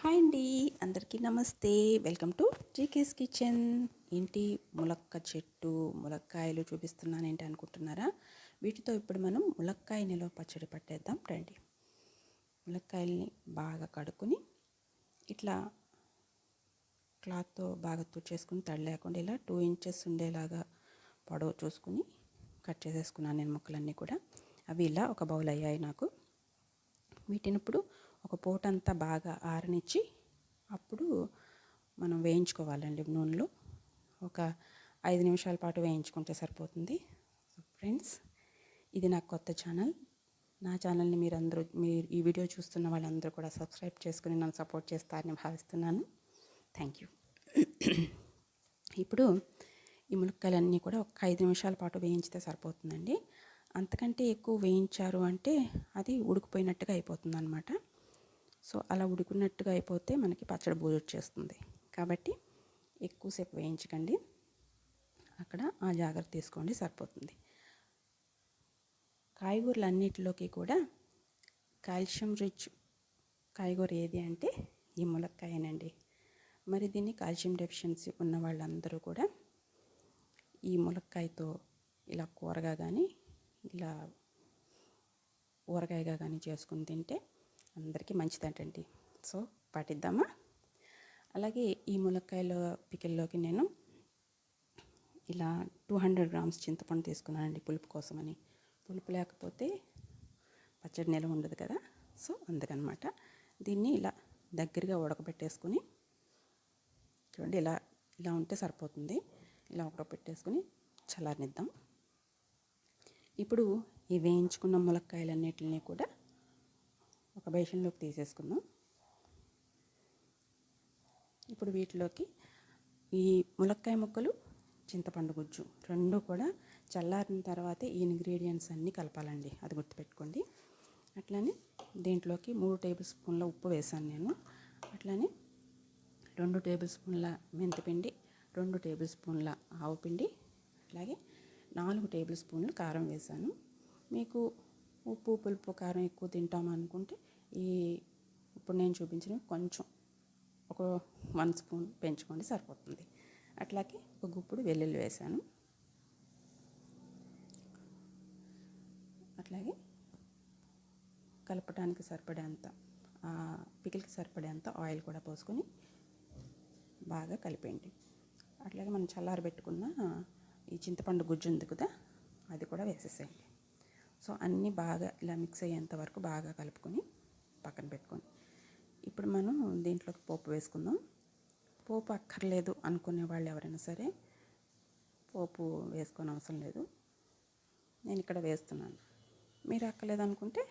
Hi అండి అందరికీ నమస్తే. Welcome to GK's kitchen. ఏంటి ములక్క చెట్టు ములక్కాయలు చూపిస్తున్నాను ఏంటి అనుకుంటున్నారా? వీటితో ఇప్పుడు మనం ములక్కాయ నిలవ పచ్చడి పట్టేద్దాం. రండి. ములక్కాయల్ని బాగా కడుక్కుని ఇట్లా క్లాత్తో బాగా తుడిచేసుకుని తడి లేకుండా ఇలా టూ ఇంచెస్ ఉండేలాగా పొడవు చూసుకుని కట్ చేసేసుకున్నాను నేను ముక్కలన్నీ కూడా. అవి ఇలా ఒక బౌల్ అయ్యాయి నాకు. వీటిని ఇప్పుడు ఒక పూట అంతా బాగా ఆరనిచ్చి అప్పుడు మనం వేయించుకోవాలండి నూనెలో. ఒక ఐదు నిమిషాల పాటు వేయించుకుంటే సరిపోతుంది. ఫ్రెండ్స్ ఇది నా కొత్త ఛానల్. నా ఛానల్ని మీరందరూ మీరు ఈ వీడియో చూస్తున్న వాళ్ళందరూ కూడా సబ్స్క్రైబ్ చేసుకుని నన్ను సపోర్ట్ చేస్తారని భావిస్తున్నాను. థ్యాంక్ యూ ఇప్పుడు ఈ ములక్కాయలన్నీ కూడా ఒక ఐదు నిమిషాల పాటు వేయించితే సరిపోతుందండి. అంతకంటే ఎక్కువ వేయించారు అంటే అది ఉడికిపోయినట్టుగా అయిపోతుంది అనమాట సో అలా ఉడుకున్నట్టుగా అయిపోతే మనకి పచ్చడి బూజు వచ్చేస్తుంది. కాబట్టి ఎక్కువసేపు వేయించకండి. అక్కడ ఆ జాగ్రత్త తీసుకోండి సరిపోతుంది. కాయగూరలు అన్నిటిలోకి కూడా కాల్షియం రిచ్ కాయగూర ఏది అంటే ఈ ములక్కాయనండి. మరి దీన్ని కాల్షియం డెఫిషియన్సీ ఉన్న వాళ్ళందరూ కూడా ఈ ములక్కాయతో ఇలా కూరగా కానీ ఇలా ఊరగాయగా కానీ చేసుకుని తింటే అందరికీ మంచిదంటండి. సో పాటిద్దామా? అలాగే ఈ ములక్కాయల పికిల్లోకి నేను ఇలా టూ హండ్రెడ్ గ్రామ్స్ చింతపండు తీసుకున్నానండి పులుపు కోసమని. పులుపు లేకపోతే పచ్చడి నిలవ ఉండదు కదా? సో అందుకనమాట. దీన్ని ఇలా దగ్గరగా ఉడకబెట్టేసుకుని చూడండి ఇలా ఇలా ఉంటే సరిపోతుంది. ఇలా ఉడకబెట్టేసుకుని చల్లారనిద్దాం. ఇప్పుడు ఈ వేయించుకున్న ములక్కాయలన్నిటిని కూడా ఒక బేషన్లోకి తీసేసుకుందాం. ఇప్పుడు వీటిలోకి ఈ ములక్కాయ ముక్కలు చింతపండు గుజ్జు రెండు కూడా చల్లారిన తర్వాత ఈ ఇంగ్రీడియంట్స్ అన్నీ కలపాలండి. అది గుర్తుపెట్టుకోండి. అట్లానే దీంట్లోకి మూడు టేబుల్ స్పూన్ల ఉప్పు వేసాను నేను. అట్లానే రెండు టేబుల్ స్పూన్ల మెంతిపిండి రెండు టేబుల్ స్పూన్ల ఆవు పిండి అలాగే నాలుగు టేబుల్ స్పూన్లు కారం వేసాను. మీకు ఉప్పు పులుపు కారం ఎక్కువ తింటాం అనుకుంటే ఈ ఇప్పుడు నేను చూపించిన కొంచెం ఒక వన్ స్పూన్ పెంచుకోండి సరిపోతుంది. అట్లాగే ఒక గుప్పుడు వెల్లుల్లి వేసాను. అట్లాగే కలపడానికి సరిపడేంత పికిల్కి సరిపడేంత ఆయిల్ కూడా పోసుకొని బాగా కలిపేయండి. అట్లాగే మనం చల్లారి పెట్టుకున్న ఈ చింతపండు గుజ్జు ఉంది కదా అది కూడా వేసేసేయండి. సో అన్నీ బాగా ఇలా మిక్స్ అయ్యేంత వరకు బాగా కలుపుకొని పక్కన పెట్టుకొని. ఇప్పుడు మనం దీంట్లోకి పోపు వేసుకుందాం. పోపు అక్కర్లేదు అనుకునే వాళ్ళు ఎవరైనా సరే పోపు వేసుకొని అవసరం లేదు. నేను ఇక్కడ వేస్తున్నాను. మీరు అక్కర్లేదు అనుకుంటే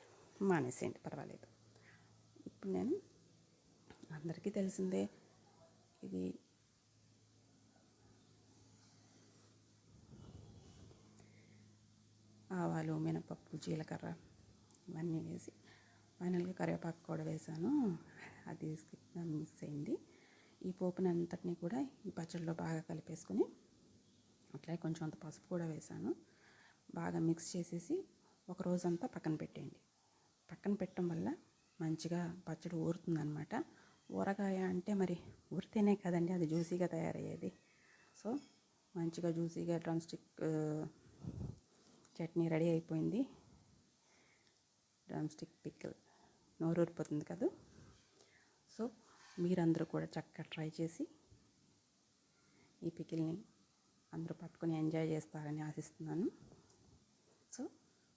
మానేసేయండి పర్వాలేదు. ఇప్పుడు నేను అందరికీ తెలిసిందే ఇది ఆవాలు మినపప్పు జీలకర్ర ఇవన్నీ వేసి ఫైనల్గా కరివేపాకు కూడా వేసాను. అది మిక్స్ అయింది. ఈ పోపుని అంతటినీ కూడా ఈ పచ్చడిలో బాగా కలిపేసుకొని అట్లా కొంచెం అంత పసుపు కూడా వేసాను. బాగా మిక్స్ చేసేసి ఒక రోజంతా పక్కన పెట్టేయండి. పక్కన పెట్టడం వల్ల మంచిగా పచ్చడి ఊరుతుందనమాట ఊరగాయ అంటే మరి ఊరితేనే కదండి అది జ్యూసీగా తయారయ్యేది. సో మంచిగా జ్యూసీగా డ్రమ్ స్టిక్ చట్నీ రెడీ అయిపోయింది. డ్రమ్ స్టిక్ పిక్కల్ నోరు కదా. సో మీరందరూ కూడా చక్కగా ట్రై చేసి ఈ పికిల్ని అందరూ పట్టుకొని ఎంజాయ్ చేస్తారని ఆశిస్తున్నాను. సో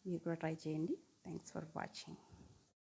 మీరు కూడా ట్రై చేయండి. Thanks for watching.